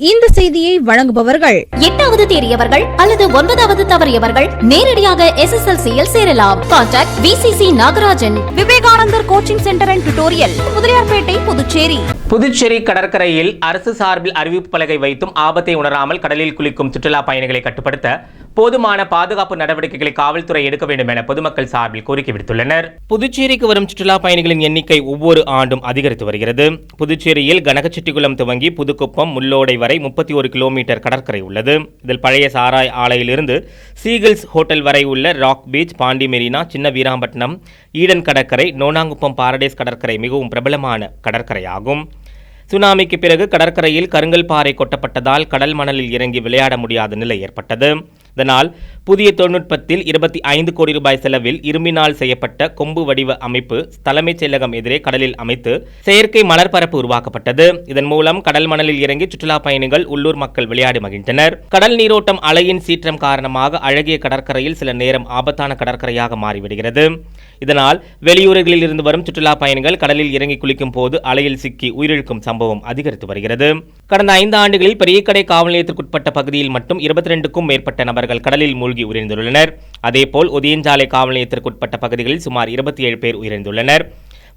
இந்த செய்தியை வழங்குபவர்கள் எட்டாவது தேறியவர்கள் அல்லது ஒன்பதாவது தவறியவர்கள் நேரடியாக எஸ்எஸ்எல்சியில் சேரலாம். Contact VCC Nagarajan Vivekanandar coaching centre and tutorial Mudaliarpet Puducherry. Puducherry கடற்கரையில் அரசு சார்பில் அறிவிப்பு பலகை வைத்தும் ஆபத்தை உணராமல் கடலில் குளிக்கும் சுற்றுலா பயணிகளை கட்டுப்படுத்த போதுமான பாதுகாப்பு நடவடிக்கைகளை காவல்துறை எடுக்க வேண்டும் என பொதுமக்கள் சார்பில் கோரிக்கை விடுத்துள்ளனர். புதுச்சேரிக்கு வரும் சுற்றுலா பயணிகளின் எண்ணிக்கை ஒவ்வொரு ஆண்டும் அதிகரித்து வருகிறது. புதுச்சேரியில் கனகச்செட்டிக்குளம் துவங்கி புதுக்குப்பம் முள்ளோடை வரை முப்பத்தி ஒரு கிலோமீட்டர் கடற்கரை உள்ளது. இதில் பழைய சாராய் ஆலையிலிருந்து சீகிள்ஸ் ஹோட்டல் வரை உள்ள ராக் பீச் பாண்டி மெரினா சின்ன வீராம்பட்டினம் ஈடன் கடற்கரை நோனாங்குப்பம் பாரடைஸ் கடற்கரை மிகவும் பிரபலமான கடற்கரையாகும். சுனாமிக்கு பிறகு கடற்கரையில் கருங்கல் பாறை கொட்டப்பட்டதால் கடல் மணலில் இறங்கி விளையாட முடியாத நிலை ஏற்பட்டது. இதனால் புதிய தொழில்நுட்பத்தில் இருபத்தி ஐந்து கோடி ரூபாய் செலவில் இரும்பினால் செய்யப்பட்ட கொம்பு வடிவ அமைப்பு தலைமைச் செயலகம் எதிரே கடலில் அமைத்து செயற்கை மலர்பரப்பு உருவாக்கப்பட்டது. இதன் மூலம் கடல் மணலில் இறங்கி சுற்றுலா பயணிகள் உள்ளூர் மக்கள் விளையாடி மகிழ்ந்தனர். கடல் நீரோட்டம் அலையின் சீற்றம் காரணமாக அழகிய கடற்கரையில் சில நேரம் ஆபத்தான கடற்கரையாக மாறிவிடுகிறது. இதனால் வெளியூர்களில் இருந்து வரும் சுற்றுலா பயணிகள் கடலில் இறங்கி குளிக்கும் போது அலையில் சிக்கி உயிரிழக்கும் சம்பவம் அதிகரித்து வருகிறது. கடந்த ஐந்து ஆண்டுகளில் பெரியக்கடை காவல் நிலையத்திற்குட்பட்ட பகுதியில் மட்டும் இருபத்தி ரெண்டுக்கும் மேற்பட்ட நபர்கள் கடலில் மூழ்கி உயிரிழந்துள்ளனர். அதேபோல் ஒதியஞ்சாலை காவல் நிலையத்திற்குட்பட்ட பகுதிகளில் சுமார் இருபத்தி ஏழு பேர் உயிரிழந்துள்ளனர்.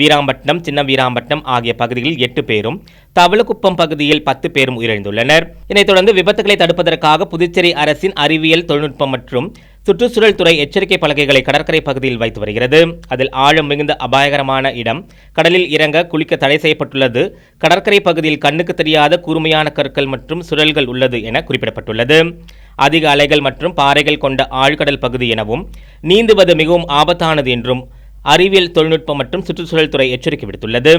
வீராம்பட்டினம் சின்ன வீராம்பட்டினம் ஆகிய பகுதிகளில் எட்டு பேரும் தவளக்குப்பம் பகுதியில் பத்து பேரும் உயிரிழந்துள்ளனர். இதனைத் தொடர்ந்து விபத்துகளை தடுப்பதற்காக புதுச்சேரி அரசின் அறிவியல் தொழில்நுட்பம் மற்றும் சுற்றுச்சூழல் துறை எச்சரிக்கை பலகைகளை கடற்கரை பகுதியில் வைத்து வருகிறது. அதில் ஆழம் மிகுந்த அபாயகரமான இடம் கடலில் இறங்க குளிக்க தடை செய்யப்பட்டுள்ளது. கடற்கரை பகுதியில் கண்ணுக்கு தெரியாத கூர்மையான கற்கள் மற்றும் சுழல்கள் உள்ளது என குறிப்பிடப்பட்டுள்ளது. அதிக அலைகள் மற்றும் பாறைகள் கொண்ட ஆழ்கடல் பகுதி எனவும் நீந்துவது மிகவும் ஆபத்தானது என்றும் அறிவியல் தொழில்நுட்பம் மற்றும் சுற்றுச்சூழல் துறை எச்சரிக்கை விடுத்துள்ளது.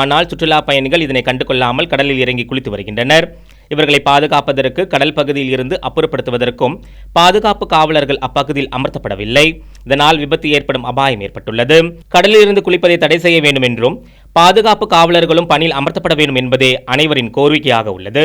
ஆனால் சுற்றுலா பயணிகள் இதனை கண்டுகொள்ளாமல் கடலில் இறங்கி குளித்து வருகின்றனர். இவர்களை பாதுகாப்பதற்கு கடல் பகுதியில் இருந்து அப்புறப்படுத்துவதற்கும் பாதுகாப்பு காவலர்கள் அப்பகுதியில் அமர்த்தப்படவில்லை. இதனால் விபத்து ஏற்படும் அபாயம் ஏற்பட்டுள்ளது. கடலில் இருந்து குளிப்பதை தடை செய்ய வேண்டும் என்றும் பாதுகாப்பு காவலர்களும் பணியில் அமர்த்தப்பட வேண்டும் என்பதே அனைவரின் கோரிக்கையாக உள்ளது.